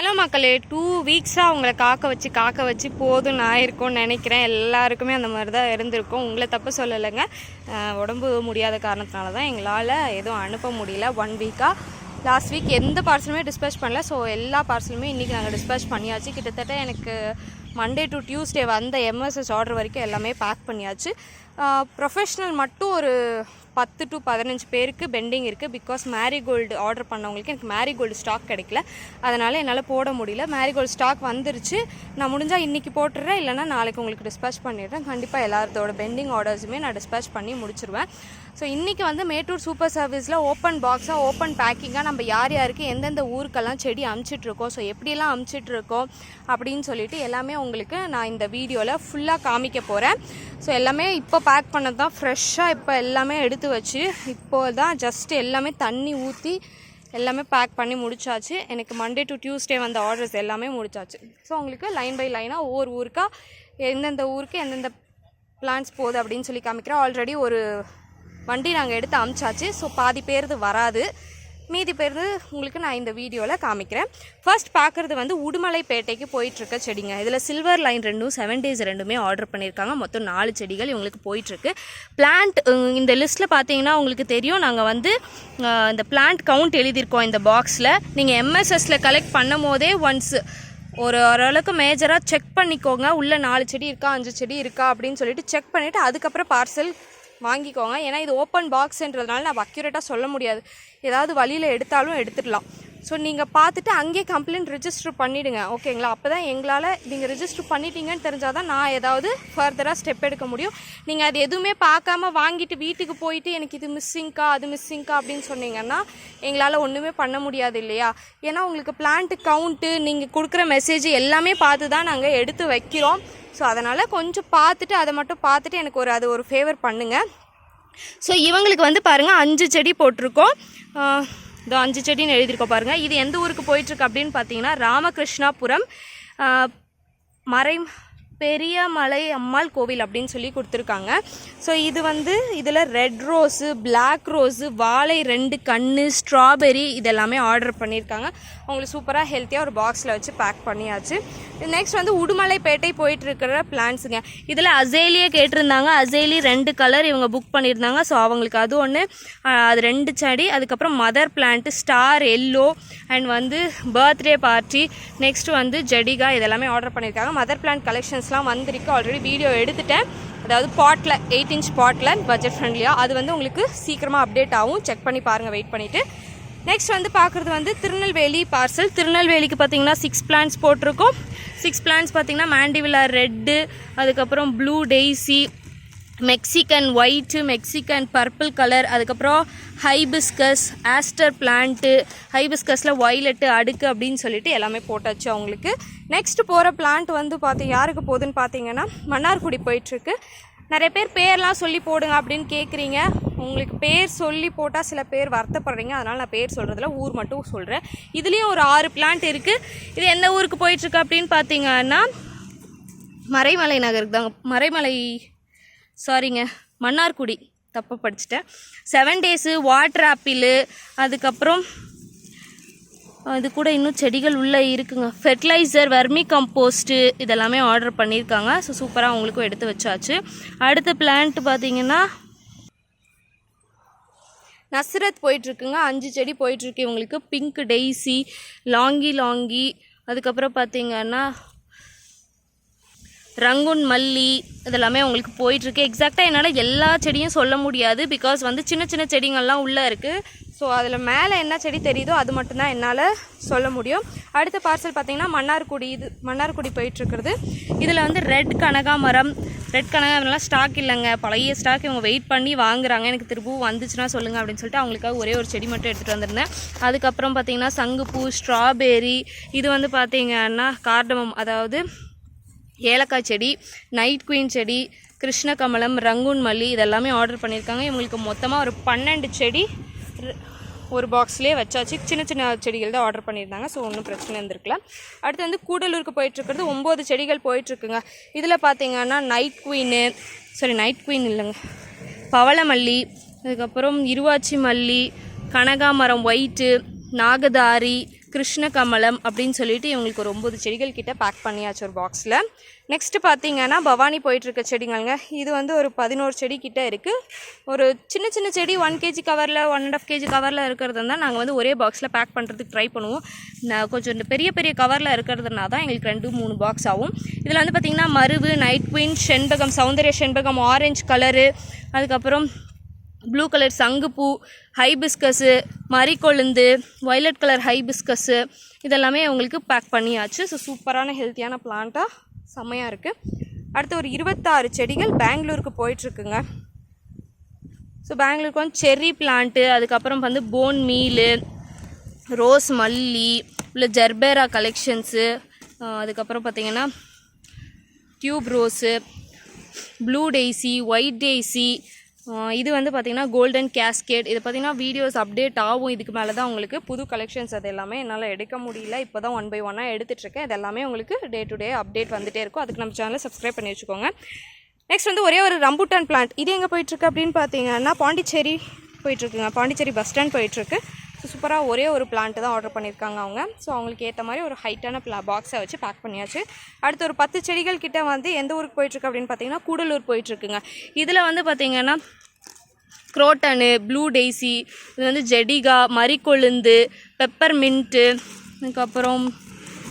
Hello மக்களே. Two வீக்ஸாக உங்களை காக்க வச்சு காக்க வச்சு போதும் நான் இருக்கும்னு நினைக்கிறேன். எல்லாருக்குமே அந்த மாதிரி தான் இருந்திருக்கும். உங்களை தப்பு சொல்லலைங்க. உடம்பு முடியாத காரணத்தினால தான் எங்களால் எதுவும் அனுப்ப முடியல. ஒன் வீக்காக லாஸ்ட் வீக் எந்த பார்சலுமே டிஸ்பேச் பண்ணல. ஸோ எல்லா பார்சலுமே இன்றைக்கி நாங்கள் டிஸ்பேச் பண்ணியாச்சு. கிட்டத்தட்ட எனக்கு மண்டே டு டியூஸ்டே வந்த எம்எஸ்எஸ் ஆர்டர் வரைக்கும் எல்லாமே பேக் பண்ணியாச்சு. ப்ரொஃபஷ்னல் மட்டும் ஒரு பத்து டு பதினஞ்சு பேருக்கு பெண்டிங் இருக்குது பிகாஸ் மேரிகோல்டு ஆர்டர் பண்ணவங்களுக்கு எனக்கு மேரிகோல்டு ஸ்டாக் கிடைக்கல. அதனால் என்னால் போட முடியல. மேரிகோல்டு ஸ்டாக் வந்துருச்சு. நான் முடிஞ்சால் இன்றைக்கி போட்டுடுறேன் இல்லைனா நாளைக்கு உங்களுக்கு டிஸ்பேச் பண்ணிடுறேன். கண்டிப்பாக எல்லாத்தோட பெண்டிங் ஆர்டர்ஸுமே நான் டிஸ்பேச் பண்ணி முடிச்சிருவேன். ஸோ இன்றைக்கி வந்து மேட்டூர் சூப்பர் சர்வீஸில் ஓப்பன் பாக்ஸாக ஓப்பன் பேக்கிங்காக நம்ம யார் யாருக்கு எந்தெந்த ஊருக்கெல்லாம் செடி அமுச்சிட்ருக்கோம்? ஸோ எப்படியெல்லாம் அமுச்சிட்ருக்கோம் அப்படின்னு சொல்லிட்டு எல்லாமே உங்களுக்கு நான் இந்த வீடியோவில் ஃபுல்லாக காமிக்க போகிறேன் ஸோ எல்லாமே இப்போ பேக் பண்ணது தான். ஃப்ரெஷ்ஷாக இப்போ எல்லாமே எடுத்து வச்சு இப்போ தான் ஜஸ்ட் எல்லாமே தண்ணி ஊற்றி எல்லாமே பேக் பண்ணி முடிச்சாச்சு. எனக்கு மண்டே டு டியூஸ்டே வந்த ஆர்டர்ஸ் எல்லாமே முடிச்சாச்சு. ஸோ உங்களுக்கு லைன் பை லைனாக ஒவ்வொரு ஊருக்காக எந்தெந்த ஊருக்கு எந்தெந்த பிளான்ஸ் போகுது அப்படின்னு சொல்லி காமிக்கிறேன். ஆல்ரெடி ஒரு வண்டி நாங்கள் எடுத்து அமிச்சாச்சு. ஸோ பாதி பேருது வராது. மீதி பேருந்து உங்களுக்கு நான் இந்த வீடியோவில் காமிக்கிறேன். ஃபர்ஸ்ட் பார்க்குறது வந்து உடுமலைப்பேட்டைக்கு போயிட்டுருக்க செடிங்க. இதில் சில்வர் லைன் ரெண்டும் செவன் டேஸ் ரெண்டுமே ஆர்டர் பண்ணியிருக்காங்க மொத்தம் நாலு செடிகள் இவங்களுக்கு போயிட்டுருக்கு. பிளான்ட் இந்த லிஸ்ட்டில் பார்த்தீங்கன்னா உங்களுக்கு தெரியும். நாங்கள் வந்து இந்த பிளான்ட் கவுண்ட் எழுதியிருக்கோம் இந்த பாக்ஸில் நீங்கள் எம்எஸ்எஸில் கலெக்ட் பண்ணும் போதே ஒன்ஸ் ஒரு ஓரளவுக்கு மேஜராக செக் பண்ணிக்கோங்க. உள்ளே நாலு செடி இருக்கா அஞ்சு செடி இருக்கா அப்படின்னு சொல்லிட்டு செக் பண்ணிவிட்டு அதுக்கப்புறம் பார்சல் வாங்கிக்கோங்க. ஏன்னா இது ஓப்பன் பாக்ஸ்ன்றதுனால நம்ம அக்யூரேட்டாக சொல்ல முடியாது. ஏதாவது வழியில் எடுத்தாலும் எடுத்துடலாம். ஸோ நீங்கள் பார்த்துட்டு அங்கேயே கம்ப்ளைண்ட் ரிஜிஸ்டர் பண்ணிவிடுங்க ஓகேங்களா அப்போ தான் எங்களால் நீங்கள் ரிஜிஸ்டர் பண்ணிட்டீங்கன்னு தெரிஞ்சால் தான் நான் ஏதாவது ஃபர்தராக ஸ்டெப் எடுக்க முடியும். நீங்கள் அது எதுவுமே பார்க்காம வாங்கிட்டு வீட்டுக்கு போயிட்டு எனக்கு இது மிஸ்ஸிங்க்கா அது மிஸ்ஸிங்க்கா அப்படின்னு சொன்னீங்கன்னா எங்களால் ஒன்றுமே பண்ண முடியாது இல்லையா? ஏன்னா உங்களுக்கு பிளான்ட் கவுண்ட்டு நீங்கள் கொடுக்குற மெசேஜ் எல்லாமே பார்த்து தான் நாங்கள் எடுத்து வைக்கிறோம். ஸோ அதனால் கொஞ்சம் பார்த்துட்டு அதை மட்டும் பார்த்துட்டு எனக்கு ஒரு அது ஒரு ஃபேவர் பண்ணுங்கள் ஸோ இவங்களுக்கு வந்து பாருங்கள் அஞ்சு செடி போட்டிருக்கோம். இதோ அஞ்சு செடின்னு எழுதியிருக்கோம் பாருங்கள் இது எந்த ஊருக்கு போயிட்டுருக்கு அப்படின்னு பார்த்தீங்கன்னா ராமகிருஷ்ணாபுரம் மறை பெரிய மலை அம்மாள் கோவில் அப்படின்னு சொல்லி கொடுத்துருக்காங்க. ஸோ இது வந்து இதில் ரெட் ரோஸு பிளாக் ரோஸு வாழை ரெண்டு கன்று ஸ்ட்ராபெரி இதெல்லாமே ஆர்டர் பண்ணியிருக்காங்க. அவங்களுக்கு சூப்பராக ஹெல்த்தியாக ஒரு பாக்ஸில் வச்சு பேக் பண்ணியாச்சு. நெக்ஸ்ட் வந்து உடுமலைப்பேட்டை போயிட்டு இருக்கிற பிளான்ஸுங்க இதில் அசேலியே கேட்டிருந்தாங்க. அசேலி ரெண்டு கலர் இவங்க புக் பண்ணியிருந்தாங்க. ஸோ அவங்களுக்கு அது ஒன்று அது ரெண்டு செடி அதுக்கப்புறம் mother plant star yellow and வந்து பர்த்டே பார்ட்டி நெக்ஸ்ட் வந்து ஜெடிகா இதெல்லாமே ஆர்டர் பண்ணியிருக்காங்க. மதர் பிளான்ட் கலெக்ஷன்ஸ்லாம் வந்திருக்கு. ஆல்ரெடி வீடியோ எடுத்துட்டேன். அதாவது bottle eight inch bottle budget ஃப்ரெண்ட்லியாக அது வந்து உங்களுக்கு சீக்கிரமாக அப்டேட் ஆகும். செக் பண்ணி பாருங்கள் வெயிட் பண்ணிவிட்டு நெக்ஸ்ட் வந்து பார்க்குறது வந்து திருநெல்வேலி பார்சல் திருநெல்வேலிக்கு பார்த்தீங்கன்னா சிக்ஸ் பிளான்ஸ் போட்டிருக்கோம். சிக்ஸ் பிளான்ஸ் பார்த்தீங்கன்னா மேண்டிவிலா ரெட்டு அதுக்கப்புறம் blue daisy Mexican white Mexican purple colour அதுக்கப்புறம் ஹைபிஸ்கஸ் ஆஸ்டர் பிளான்ட்டு ஹைபிஸ்கஸில் ஒய்லெட்டு அடுக்கு அப்படின்னு சொல்லிட்டு எல்லாமே போட்டாச்சு அவங்களுக்கு. நெக்ஸ்ட் போகிற பிளான்ட் வந்து பார்த்து யாருக்கு போகுதுன்னு பார்த்தீங்கன்னா மன்னார்குடி போயிட்டுருக்கு நிறைய பேர் பேர்லாம் சொல்லி போடுங்க அப்படின்னு கேட்குறீங்க உங்களுக்கு பேர் சொல்லி போட்டால் சில பேர் வருத்தப்படுறீங்க. அதனால் நான் பேர் சொல்கிறதுல ஊர் மட்டும் சொல்கிறேன் இதுலேயும் ஒரு ஆறு பிளான்ட் இருக்குது இது எந்த ஊருக்கு போயிட்டுருக்கு அப்படின்னு பார்த்தீங்கன்னா மறைமலை நகருக்கு தாங்க. மறைமலை சாரிங்க மன்னார்குடி. தப்பு படிச்சுட்டேன். செவன் டேஸு வாட்டர் ஆப்பிள் அதுக்கப்புறம் இது கூட இன்னும் செடிகள் உள்ளே இருக்குங்க. ஃபெர்டிலைசர் வர்மி கம்போஸ்ட்டு இதெல்லாமே ஆர்டர் பண்ணியிருக்காங்க. ஸோ சூப்பராக அவங்களுக்கும் எடுத்து வச்சாச்சு. அடுத்த பிளான்ட் பார்த்தீங்கன்னா நஸ்ரத் போயிட்டுருக்குங்க. அஞ்சு செடி போயிட்டுருக்கு இவங்களுக்கு. பிங்க் டெய்ஸி லாங்கி லாங்கி அதுக்கப்புறம் பார்த்தீங்கன்னா ரங்குன் மல்லி இதெல்லாமே உங்களுக்கு போயிட்டுருக்கு. எக்ஸாக்டாக என்னால் எல்லா செடியும் சொல்ல முடியாது. பிகாஸ் வந்து சின்ன சின்ன செடிங்கள்லாம் உள்ளே இருக்குது ஸோ அதில் மேலே என்ன செடி தெரியுதோ அது மட்டும்தான் என்னால் சொல்ல முடியும். அடுத்த பார்சல் பார்த்தீங்கன்னா மன்னார்குடி இது மன்னார்குடி போயிட்டுருக்குறது. இதில் வந்து ரெட் கனகாமரம் ரெட் கனகாமரம்லாம் ஸ்டாக் இல்லைங்க. பழைய ஸ்டாக் இவங்க வெயிட் பண்ணி வாங்குறாங்க. எனக்கு திரும்பவும் வந்துச்சுன்னா சொல்லுங்கள் அப்படின்னு சொல்லிட்டு அவங்களுக்காக ஒரே ஒரு செடி மட்டும் எடுத்துகிட்டு வந்திருந்தேன். அதுக்கப்புறம் பார்த்திங்கன்னா சங்குப்பூ ஸ்ட்ராபெரி இது வந்து பார்த்தீங்கன்னா கார்டமம் அதாவது ஏலக்காய் செடி நைட் குயின் செடி கிருஷ்ணகமலம் ரங்கூன் மல்லி இதெல்லாமே ஆர்டர் பண்ணியிருக்காங்க. இவங்களுக்கு மொத்தமாக ஒரு பன்னெண்டு செடி ஒரு பாக்ஸ்லேயே வச்சாச்சு. சின்ன சின்ன செடிகள் தான் ஆர்டர் பண்ணியிருந்தாங்க. ஸோ ஒன்றும் பிரச்சனை இருந்திருக்கல. அடுத்து வந்து கூடலூருக்கு போயிட்டுருக்கிறது. ஒம்பது செடிகள் போயிட்டுருக்குங்க. இதில் பார்த்தீங்கன்னா night queen sorry night queen இல்லைங்க. பவளமல்லி அதுக்கப்புறம் இருவாச்சி மல்லி கனகாமரம் ஒயிட்டு நாகதாரி கிருஷ்ண கமலம் அப்படின்னு சொல்லிட்டு இவங்களுக்கு ஒரு ஒம்பது செடிகள் கிட்ட பேக் பண்ணியாச்சு ஒரு பாக்ஸில் நெக்ஸ்ட்டு பார்த்தீங்கன்னா பவானி போயிட்டுருக்க செடிங்கள்ங்க. இது வந்து ஒரு பதினோரு செடி கிட்ட இருக்குது ஒரு சின்ன சின்ன செடி ஒன் கேஜி கவரில் ஒன் அண்ட் ஆஃப் கேஜி கவரில் இருக்கிறது தான் நாங்கள் வந்து ஒரே பாக்ஸில் பேக் பண்ணுறதுக்கு ட்ரை பண்ணுவோம். நான் கொஞ்சம் இந்த பெரிய பெரிய கவரில் இருக்கிறதுனா தான் எங்களுக்கு ரெண்டு மூணு பாக்ஸ் ஆகும். இதில் வந்து பார்த்திங்கன்னா மருவு நைட் குயின் செண்பகம் சௌந்தர்ய செண்பகம் ஆரஞ்சு கலரு அதுக்கப்புறம் ப்ளூ கலர் சங்குப்பூ ஹைபிஸ்கஸ்ஸு மரிக்கொழுந்து ஒய்லட் கலர் ஹைபிஸ்கஸ்ஸு இதெல்லாமே உங்களுக்கு பேக் பண்ணியாச்சு. ஸோ சூப்பரான ஹெல்த்தியான பிளான்ட்டாக செம்மையாக இருக்குது அடுத்து ஒரு இருபத்தாறு செடிகள் பெங்களூருக்கு போயிட்டுருக்குங்க. ஸோ பெங்களூருக்கு வந்து செர்ரி பிளான்ட்டு அதுக்கப்புறம் வந்து போன் மீலு ரோஸ் மல்லி இல்லை ஜெர்பேரா கலெக்ஷன்ஸு அதுக்கப்புறம் பார்த்திங்கன்னா tube rose blue daisy white daisy இது வந்து பார்த்திங்கன்னா கோல்டன் கேஸ்கேட் இது பார்த்திங்கன்னா வீடியோஸ் அப்டேட் ஆகும். இதுக்கு மேலே தான் உங்களுக்கு புது கலெக்ஷன்ஸ் அது எல்லாமே என்னால் எடுக்க முடியல. இப்போ தான் ஒன் பை ஒன்னாக எடுத்துகிட்ருக்கேன் இது எல்லாமே உங்களுக்கு டே டு டே அப்டேட் வந்துகிட்டே இருக்கும். அதுக்கு நம்ம சேனலை சப்ஸ்கிரைப் பண்ணி வச்சுக்கோங்க. நெக்ஸ்ட் வந்து ஒரே ஒரு ரம்புட்டான் பிளான்ட் இது எங்கே போயிட்டுருக்கு அப்படின்னு பார்த்தீங்கன்னா பாண்டிச்சேரி போயிட்டுருக்குங்க. பாண்டிச்சேரி பஸ் ஸ்டாண்ட் போயிட்டுருக்கு. ஸோ சூப்பராக ஒரே ஒரு பிளான்ட்டு தான் ஆர்டர் பண்ணியிருக்காங்க அவங்க. ஸோ அவங்களுக்கு ஏற்ற மாதிரி ஒரு ஹைட்டான பிளா பாக்ஸை வச்சு பேக் பண்ணியாச்சு. அடுத்து ஒரு பத்து செடிகள் கிட்டே வந்து எந்த ஊருக்கு போயிட்டுருக்கு அப்படின்னு பார்த்தீங்கன்னா கூடலூர் போயிட்டுருக்குங்க. இதில் வந்து பார்த்தீங்கன்னா குரோட்டனு ப்ளூ டெய்ஸி இது வந்து ஜெடிகா மரிக்கொழுந்து பெப்பர் மின்ட்டு அதுக்கப்புறம்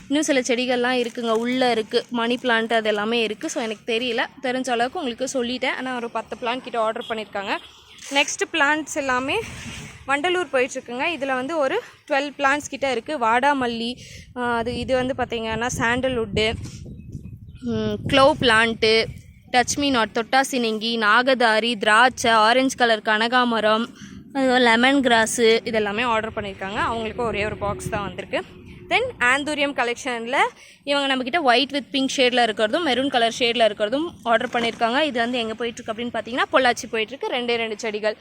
இன்னும் சில செடிகள்லாம் இருக்குங்க. உள்ளே இருக்குது மணி பிளான்ட் அது எல்லாமே இருக்குது ஸோ எனக்கு தெரியல. தெரிஞ்ச அளவுக்கு உங்களுக்கு சொல்லிட்டேன். ஆனால் ஒரு பத்து பிளான்ட் கிட்ட ஆர்டர் பண்ணியிருக்காங்க நெக்ஸ்ட் பிளான்ட்ஸ் எல்லாமே வண்டலூர் போயிட்டுருக்குங்க. இதில் வந்து ஒரு டுவெல் பிளான்ஸ் கிட்டே இருக்குது வாடாமல்லி அது இது வந்து பார்த்திங்கன்னா sandalwood clove plant touch me not தொட்டாசினிங்கி நாகதாரி திராட்சை ஆரஞ்சு கலர் கனகாமரம் லெமன் கிராஸு இதெல்லாமே ஆர்டர் பண்ணியிருக்காங்க. அவங்களுக்கு ஒரே ஒரு பாக்ஸ் தான் வந்திருக்கு. தென் ஆந்தூரியம் கலெக்ஷனில் இவங்க நம்மக்கிட்ட ஒயிட் வித் பிங்க் ஷேடில் இருக்கிறதும் மெரூன் கலர் ஷேடில் இருக்கிறதும் ஆர்டர் பண்ணியிருக்காங்க. இது வந்து எங்கே போயிட்டுருக்கு அப்படின்னு பார்த்தீங்கன்னா பொள்ளாச்சி போயிட்டுருக்கு. ரெண்டே ரெண்டு செடிகள்.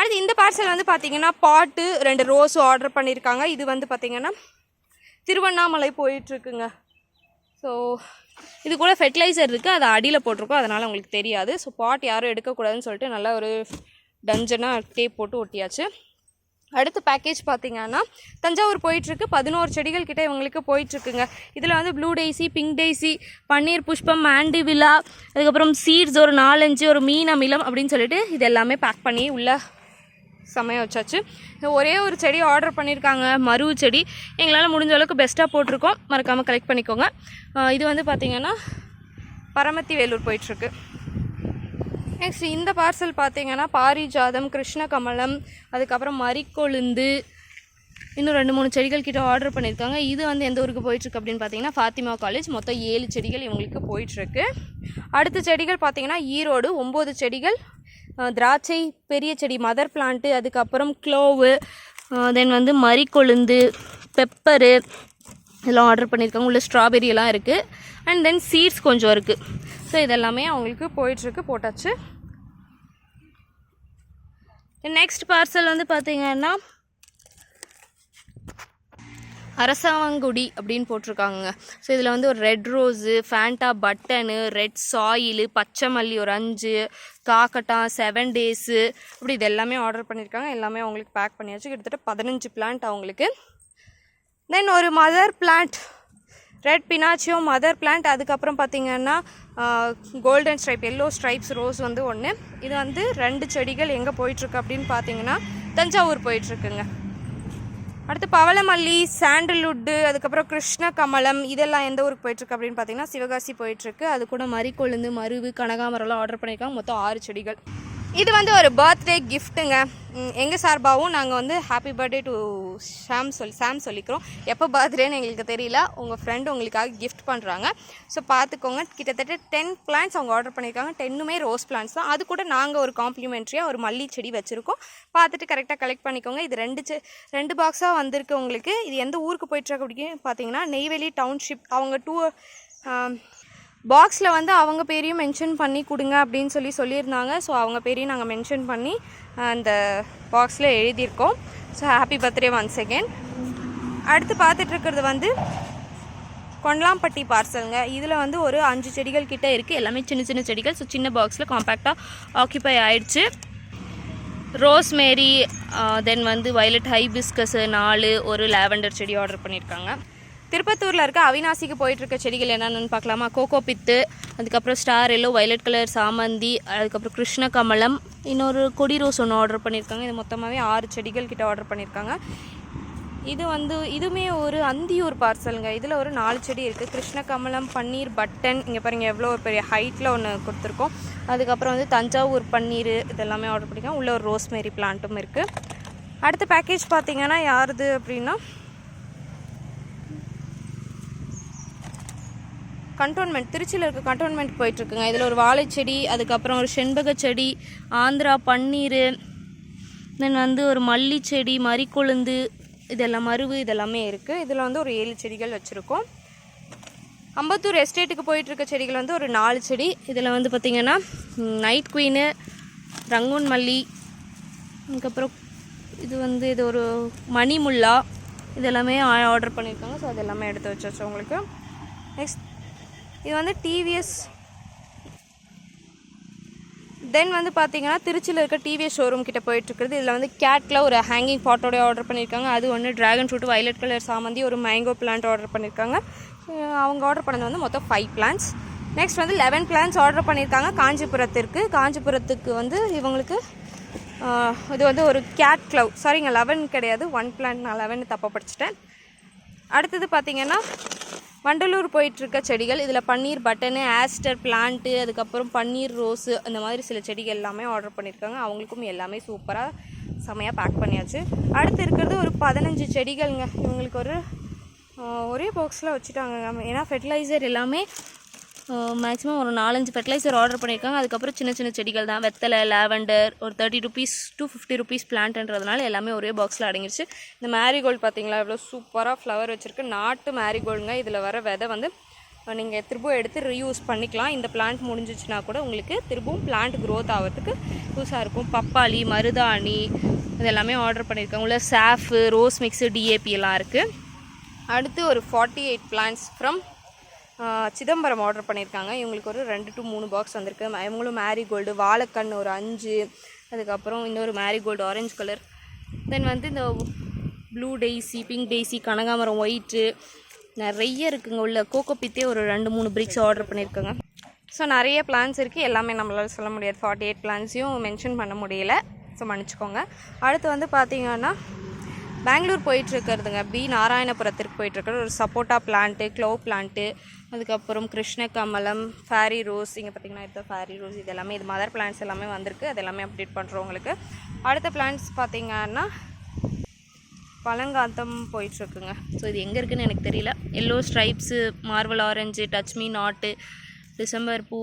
அடுத்து இந்த பார்சல் வந்து பார்த்திங்கன்னா பாட்டு ரெண்டு ரோஸும் ஆர்டர் பண்ணியிருக்காங்க இது வந்து பார்த்திங்கன்னா திருவண்ணாமலை போயிட்டுருக்குங்க. ஸோ இது கூட ஃபெர்டிலைசர் இருக்குது அது அடியில் போட்டிருக்கோம். அதனால் உங்களுக்கு தெரியாது. ஸோ பாட் யாரும் எடுக்கக்கூடாதுன்னு சொல்லிட்டு நல்லா ஒரு டஞ்சனாக டேப் போட்டு ஒட்டியாச்சு. அடுத்த பேக்கேஜ் பார்த்தீங்கன்னா தஞ்சாவூர் போயிட்டுருக்கு. பதினோரு செடிகள் கிட்டே இவங்களுக்கு போயிட்டுருக்குங்க. இதில் வந்து ப்ளூ டெய்ஸி பிங்க் டெய்ஸி பன்னீர் புஷ்பம் மாண்டி விழா அதுக்கப்புறம் சீட்ஸ் ஒரு நாலஞ்சு ஒரு மீன் அமிலம் அப்படின்னு சொல்லிட்டு இது எல்லாமே பேக் பண்ணி உள்ளே செம்மையாக வச்சாச்சு. ஒரே ஒரு செடி ஆர்டர் பண்ணியிருக்காங்க மருவு செடி. எங்களால் முடிஞ்ச அளவுக்கு பெஸ்ட்டாக போட்டிருக்கோம். மறக்காமல் கலெக்ட் பண்ணிக்கோங்க. இது வந்து பார்த்திங்கன்னா பரமத்தி வேலூர் போயிட்டுருக்கு. நெக்ஸ்ட் இந்த பார்சல் பார்த்தீங்கன்னா பாரிஜாதம் கிருஷ்ணகமலம் அதுக்கப்புறம் மரிக்கொழுந்து இன்னும் ரெண்டு மூணு செடிகள் கிட்ட ஆர்டர் பண்ணியிருக்காங்க இது வந்து எந்த ஊருக்கு போயிட்டுருக்கு அப்படின்னு பார்த்தீங்கன்னா ஃபாத்திமா காலேஜ் மொத்தம் ஏழு செடிகள் இவங்களுக்கு போயிட்டுருக்கு. அடுத்த செடிகள் பார்த்தீங்கன்னா ஈரோடு ஒம்பது செடிகள் திராட்சை பெரிய செடி மதர் பிளான்ட்டு அதுக்கப்புறம் க்ளோவு தென் வந்து மரிக்கொழுந்து பெப்பரு இதெல்லாம் ஆர்டர் பண்ணியிருக்காங்க. உள்ள ஸ்ட்ராபெரி எல்லாம் இருக்குது அண்ட் தென் சீட்ஸ் கொஞ்சம் இருக்குது ஸோ இதெல்லாமே அவங்களுக்கு போயிட்டுருக்கு. போட்டாச்சு. நெக்ஸ்ட் பார்சல் வந்து பார்த்திங்கன்னா அரசாங்குடி அப்படின்னு போட்டிருக்காங்க. ஸோ இதில் வந்து ஒரு red rose Fanta button red soil பச்சை மல்லி ஒரு அஞ்சு காக்கட்டா செவன் டேஸு இப்படி இது எல்லாமே ஆர்டர் பண்ணியிருக்காங்க எல்லாமே அவங்களுக்கு பேக் பண்ணியாச்சு. கிட்டத்தட்ட பதினஞ்சு பிளான்ட் அவங்களுக்கு. தென் ஒரு mother plant red Pinocchio mother plant அதுக்கப்புறம் பார்த்தீங்கன்னா golden stripe yellow stripes rose வந்து ஒன்று இது வந்து ரெண்டு செடிகள் எங்கே போயிட்டுருக்கு அப்படின்னு பார்த்தீங்கன்னா தஞ்சாவூர் போயிட்டுருக்குங்க. அடுத்து பவளமல்லி சாண்டல்வுட்டு அதுக்கப்புறம் கிருஷ்ண கமலம் இதெல்லாம் எந்த ஊருக்கு போயிட்டுருக்கு அப்படின்னு பார்த்தீங்கன்னா சிவகாசி போயிட்டுருக்கு. அது கூட மறிக்கொழுந்து மருவு கனகாமரம்லாம் ஆர்டர் பண்ணியிருக்காங்க. மொத்தம் ஆறு செடிகள். இது வந்து ஒரு பர்த்டே கிஃப்ட்டுங்க எங்கள் சார்பாகவும் நாங்கள் வந்து ஹாப்பி பர்த்டே டு ஷாம் சொல்லி சாம் சொல்லிக்கிறோம். எப்போ பர்த்டேன்னு எங்களுக்கு தெரியல. உங்கள் ஃப்ரெண்டு உங்களுக்காக கிஃப்ட் பண்ணுறாங்க ஸோ பார்த்துக்கோங்க கிட்டத்தட்ட டென் பிளான்ஸ் அவங்க ஆர்டர் பண்ணியிருக்காங்க. டென்னுமே ரோஸ் பிளான்ஸ் தான். அது கூட நாங்கள் ஒரு காம்ப்ளிமெண்ட்ரியாக ஒரு மல்லி செடி வச்சுருக்கோம். பார்த்துட்டு கரெக்டாக கலெக்ட் பண்ணிக்கோங்க. இது ரெண்டு செ ரெண்டு பாக்ஸாக வந்திருக்கு உங்களுக்கு. இது எந்த ஊருக்கு போயிட்டுருக்கு அப்படின்னு பார்த்தீங்கன்னா நெய்வேலி டவுன்ஷிப் அவங்க டூ பாக்ஸில் வந்து அவங்க பேரையும் மென்ஷன் பண்ணி கொடுங்க அப்படின்னு சொல்லி சொல்லியிருந்தாங்க. ஸோ அவங்க பேரையும் நாங்கள் மென்ஷன் பண்ணி அந்த பாக்ஸில் எழுதியிருக்கோம். So happy birthday once second அடுத்து பார்த்துட்ருக்கிறது வந்து கொண்டலாம்பட்டி பார்சலுங்க இதில் வந்து ஒரு அஞ்சு செடிகள் கிட்டே இருக்குது எல்லாமே சின்ன சின்ன செடிகள். ஸோ சின்ன பாக்ஸில் காம்பேக்டாக ஆக்கியபை ஆயிடுச்சு. ரோஸ்மேரி தென் வந்து வயலட் ஹைபிஸ்கஸ் நாலு ஒரு லாவெண்டர் செடி ஆர்டர் பண்ணியிருக்காங்க. திருப்பத்தூரில் இருக்க அவினாசிக்கு போயிட்டுருக்க செடிகள் என்னென்னு பார்க்கலாமா? கோகோ பித்து அதுக்கப்புறம் ஸ்டார் எல்லோ வயலட் கலர் சாமந்தி அதுக்கப்புறம் கிருஷ்ண கமலம் இன்னொரு கொடி ரோஸ் ஒன்று ஆர்டர் பண்ணியிருக்காங்க. இது மொத்தமாகவே ஆறு செடிகள் கிட்ட ஆர்டர் பண்ணியிருக்காங்க. இது வந்து இதுவுமே ஒரு அந்தியூர் பார்சலுங்க இதில் ஒரு நாலு செடி இருக்குது கிருஷ்ண கமலம் பன்னீர் பட்டன் இங்கே பாருங்க எவ்வளோ ஒரு பெரிய ஹைட்டில் ஒன்று கொடுத்துருக்கோம். அதுக்கப்புறம் வந்து தஞ்சாவூர் பன்னீர் இதெல்லாமே ஆர்டர் பண்ணியிருக்கேன் உள்ள ஒரு ரோஸ்மேரி பிளான்ட்டும் இருக்குது அடுத்த பேக்கேஜ் பார்த்தீங்கன்னா யாருது அப்படின்னா கண்டோன்மெண்ட் திருச்சியில் இருக்க கண்டோன்மெண்ட் போயிட்டுருக்குங்க. இதில் ஒரு வாழைச்செடி அதுக்கப்புறம் ஒரு செண்பக செடி ஆந்திரா பன்னீர் தென் வந்து ஒரு மல்லி செடி மறிக்கொழுந்து இதெல்லாம் மருவு இதெல்லாமே இருக்குது இதில் வந்து ஒரு ஏழு செடிகள் வச்சுருக்கோம். அம்பத்தூர் எஸ்டேட்டுக்கு போயிட்டுருக்க செடிகள் வந்து ஒரு நாலு செடி. இதில் வந்து பார்த்திங்கன்னா நைட் குயினு ரங்கூன் மல்லி அதுக்கப்புறம் இது வந்து இது ஒரு மணிமுல்லா இதெல்லாமே ஆர்டர் பண்ணியிருக்காங்க. ஸோ அது எல்லாமே எடுத்து வச்சு உங்களுக்கு. நெக்ஸ்ட் இது வந்து டிவிஎஸ் தென் வந்து பார்த்தீங்கன்னா திருச்சியில் இருக்க டிவிஎஸ் ஷோரூம் கிட்ட போயிட்டுருக்குது இதில் வந்து கேட்டில் ஒரு ஹேங்கிங் பாட்டோட ஆர்டர் பண்ணியிருக்காங்க அது ஒன்று ட்ராகன் ஃப்ரூட் வயலட் கலர் சாமந்தி ஒரு மேங்கோ பிளான்ட் ஆர்டர் பண்ணியிருக்காங்க அவங்க ஆர்டர் பண்ணது வந்து மொத்தம் ஃபைவ் பிளான்ஸ் நெக்ஸ்ட் வந்து லெவன் பிளான்ஸ் ஆர்டர் பண்ணியிருக்காங்க காஞ்சிபுரத்திற்கு. காஞ்சிபுரத்துக்கு வந்து இவங்களுக்கு இது வந்து ஒரு கேட் க்ளவ் சாரிங்க லெவன் கிடையாது. ஒன் பிளான்ட் நான் லெவன் தப்பாக படிச்சிட்டேன். அடுத்தது பார்த்திங்கன்னா வண்டலூர் போயிட்டுருக்க செடிகள் இதில் பன்னீர் பட்டனு ஆஸ்டர் பிளான்ட்டு அதுக்கப்புறம் பன்னீர் ரோஸு அந்த மாதிரி சில செடிகள் எல்லாமே ஆர்டர் பண்ணியிருக்காங்க அவங்களுக்கும் எல்லாமே சூப்பராக செமையாக பேக் பண்ணியாச்சு. அடுத்து இருக்கிறது ஒரு பதினஞ்சு செடிகள்ங்க. இவங்களுக்கு ஒரு ஒரே பாக்ஸில் வச்சுட்டாங்க ஏன்னா ஃபெர்டிலைசர் எல்லாமே மேக்ஸிமம் ஒரு நாலஞ்சு ஃபெர்டிலைசர் ஆர்டர் பண்ணியிருக்காங்க. அதுக்கப்புறம் சின்ன சின்ன செடிகள் தான். வெத்தலை லாவெண்டர் ஒரு thirty rupees to fifty rupees பிளான்ட்ன்றதுனால எல்லாமே ஒரே பாக்ஸில் அடங்கிருச்சு. இந்த மேரிகோல்டு பார்த்தீங்களா? எவ்வளோ சூப்பராக ஃப்ளவர் வச்சுருக்கு. நாட்டு மேரிகோல்டுங்க இதில் வர விதை வந்து நீங்கள் திரும்பவும் எடுத்து ரீயூஸ் பண்ணிக்கலாம். இந்த பிளான்ட் முடிஞ்சிச்சுன்னா கூட உங்களுக்கு திரும்பவும் பிளான்ட் க்ரோத் ஆகிறதுக்கு யூஸாக இருக்கும். பப்பாளி மருதாணி இதெல்லாமே ஆர்டர் பண்ணியிருக்காங்க. உள்ள சாஃபு ரோஸ் மிக்ஸு டிஏபி எல்லாம் இருக்குது அடுத்து ஒரு forty eight plans from Chidambaram order பண்ணியிருக்காங்க. இவங்களுக்கு ஒரு ரெண்டு டு மூணு பாக்ஸ் வந்திருக்கு. இவங்களும் மேரிகோல்டு வாழைக்கண் ஒரு அஞ்சு அதுக்கப்புறம் இன்னொரு மேரிகோல்டு ஆரஞ்சு கலர் தென் வந்து இந்த ப்ளூ டெய்ஸி பிங்க் டெய்ஸி கனகாமரம் ஒயிட்டு நிறைய இருக்குங்க. உள்ள கோகோபித்தே ஒரு ரெண்டு மூணு பிரிக்ஸ் ஆர்டர் பண்ணியிருக்காங்க. ஸோ நிறைய பிளான்ஸ் இருக்குது எல்லாமே நம்மளால் சொல்ல முடியாது. ஃபார்ட்டி எயிட் பிளான்ஸையும் மென்ஷன் பண்ண முடியல. ஸோ மன்னிச்சுக்கோங்க. அடுத்து வந்து பார்த்தீங்கன்னா பெங்களூர் போயிட்டுருக்கிறதுங்க. பி நாராயணபுரத்திற்கு போயிட்டுருக்குற ஒரு சப்போட்டா பிளான்ட்டு க்ளோவ் பிளான்ட்டு அதுக்கப்புறம் கிருஷ்ண கமலம் ஃபேரி ரோஸ் இங்கே பார்த்தீங்கன்னா இப்போ ஃபேரி ரோஸ் இது எல்லாமே இது மதர் பிளான்ட்ஸ் எல்லாமே வந்திருக்கு. அது எல்லாமே அப்டேட் பண்ணுறோம் உங்களுக்கு. அடுத்த பிளான்ட்ஸ் பார்த்திங்கன்னா பழங்காத்தம் போயிட்டுருக்குங்க. ஸோ இது எங்கே இருக்குதுன்னு எனக்கு தெரியல. Yellow stripes marvel orange touch me not December பூ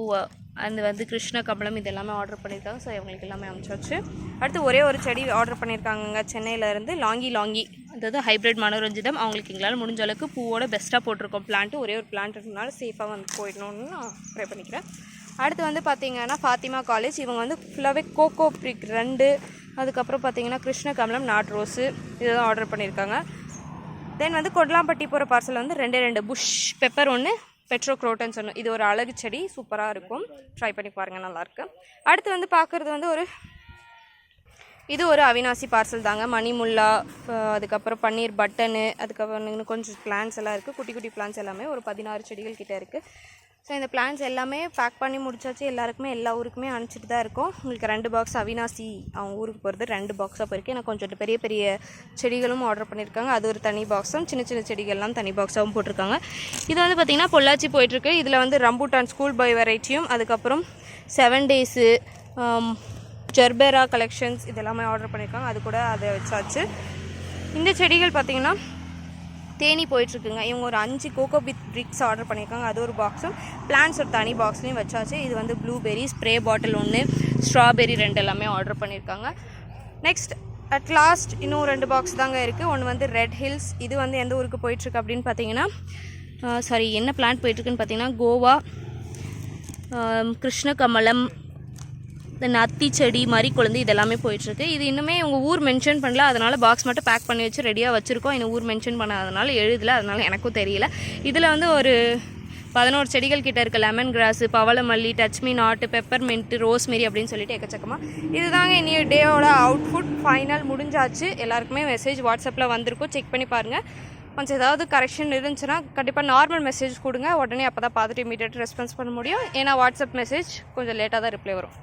அந்த வந்து கிருஷ்ண கமலம் இது எல்லாமே ஆர்டர் பண்ணியிருக்காங்க. ஸோ இவங்களுக்கு எல்லாமே அமைச்சாச்சு அடுத்து ஒரே ஒரு செடி ஆர்டர் பண்ணியிருக்காங்க சென்னையிலேருந்து லாங்கி லாங்கி. அதாவது ஹைப்ரிட் மனோரஞ்சிதம். அவங்களுக்கு எங்களால் முடிஞ்ச அளவுக்கு பூவோட பெஸ்ட்டாக போட்டிருக்கோம். பிளான்ட்டு ஒரே ஒரு பிளான்ட் இருக்கனால சேஃபாக வந்து போயிடணும்னு நான் ப்ரே பண்ணிக்கிறேன். அடுத்து வந்து பார்த்திங்கன்னா ஃபாத்திமா காலேஜ் இவங்க வந்து ஃபுல்லாகவே கோகோ பிரிக் ரெண்டு. அதுக்கப்புறம் பார்த்தீங்கன்னா கிருஷ்ண கமலம் நாட் ரோஸு இதெல்லாம் ஆர்டர் பண்ணியிருக்காங்க. தென் வந்து கொடலாம்பட்டி போகிற பார்சல் வந்து ரெண்டே ரெண்டு. புஷ் பெப்பர் ஒன்று பெட்ரோக்ரோட்டன்னு குரோட்டன்ஸ் இது ஒரு அழகு செடி சூப்பராக இருக்கும். ட்ரை பண்ணி பாருங்கள் நல்லாயிருக்கு அடுத்து வந்து பார்க்குறது வந்து ஒரு இது ஒரு அவினாசி பார்சல் தாங்க. மணிமுல்லா அதுக்கப்புறம் பன்னீர் பட்டனு அதுக்கப்புறம் இன்னும் கொஞ்சம் பிளான்ஸ் எல்லாம் இருக்குது குட்டி குட்டி பிளான்ஸ் எல்லாமே ஒரு பதினாறு செடிகள் கிட்டே இருக்குது ஸோ இந்த பிளான்ஸ் எல்லாமே பேக் பண்ணி முடிச்சாச்சு. எல்லாருக்குமே எல்லா ஊருக்குமே அனுப்பிச்சிட்டு தான் இருக்கும். உங்களுக்கு ரெண்டு பாக்ஸ் அவினாசி அவங்க ஊருக்கு போகிறது ரெண்டு பாக்ஸாக போயிருக்கு. எனக்கு கொஞ்சம் பெரிய பெரிய செடிகளும் ஆர்டர் பண்ணியிருக்காங்க அது ஒரு தனி பாக்ஸும் சின்ன சின்ன செடிகள்லாம் தனி பாக்ஸாகவும் போட்டிருக்காங்க. இது வந்து பார்த்திங்கன்னா பொள்ளாச்சி போயிட்டுருக்கு. இதில் வந்து ரம்பூட்டான் ஸ்கூல் பாய் வெரைட்டியும் அதுக்கப்புறம் செவன் டேஸு ஜெர்பேரா கலெக்ஷன்ஸ் இதெல்லாமே ஆர்டர் பண்ணியிருக்காங்க அது கூட அதை வச்சாச்சு. இந்த செடிகள் பார்த்திங்கன்னா தேனி போயிட்டுருக்குங்க. இவங்க ஒரு அஞ்சு கோகோ பித் பிரிக்ஸ் ஆர்டர் பண்ணியிருக்காங்க. அது ஒரு பாக்ஸும் பிளான்ஸ் ஒரு தனி பாக்ஸ்லையும் வச்சாச்சு. இது வந்து ப்ளூபெரி ஸ்ப்ரே பாட்டில் ஒன்று ஸ்ட்ராபெரி ரெண்டு எல்லாமே ஆர்டர் பண்ணியிருக்காங்க. நெக்ஸ்ட் அட் லாஸ்ட் இன்னும் ரெண்டு பாக்ஸ் தாங்க இருக்குது ஒன்று வந்து ரெட் ஹில்ஸ் இது வந்து எந்த ஊருக்கு போயிட்டுருக்கு அப்படின்னு பார்த்தீங்கன்னா சாரி என்ன பிளான்ட் போயிட்டுருக்குன்னு பார்த்தீங்கன்னா கோவா கிருஷ்ணகமலம் தென் அத்தி செடி மறி குழந்தை இதெல்லாமே போயிட்டுருக்கு. இது இன்னுமே உங்கள் ஊர் மென்ஷன் பண்ணல. அதனால் பாக்ஸ் மட்டும் பேக் பண்ணி வச்சு ரெடியாக வச்சுருக்கோம். இன்னும் ஊர் மென்ஷன் பண்ணாதனால எழுதல. அதனால் எனக்கும் தெரியல. இதில் வந்து ஒரு பதினோரு செடிகள் கிட்ட இருக்க. லெமன் கிராஸ் பவளமல்லி டச்மி நாட்டு பெப்பர் மின்ட்டு ரோஸ்மெரி அப்படின்னு சொல்லிட்டு எக்கச்சக்கமாக இதுதாங்க இனி டேயோட அவுட்ஃபுட் ஃபைனல் முடிஞ்சாச்சு. எல்லாருக்குமே மெசேஜ் வாட்ஸ்அப்பில் வந்திருக்கும். செக் பண்ணி பாருங்கள் கொஞ்சம் ஏதாவது கரெக்ஷன் இருந்துச்சுன்னா கண்டிப்பாக நார்மல் மெசேஜ் கொடுங்க. உடனே அப்போ தான் பார்த்துட்டு இமீடியட் ரெஸ்பான்ஸ் பண்ண முடியும். ஏன்னா வாட்ஸ்அப் மெசேஜ் கொஞ்சம் லேட்டாக தான் ரிப்ளை வரும்.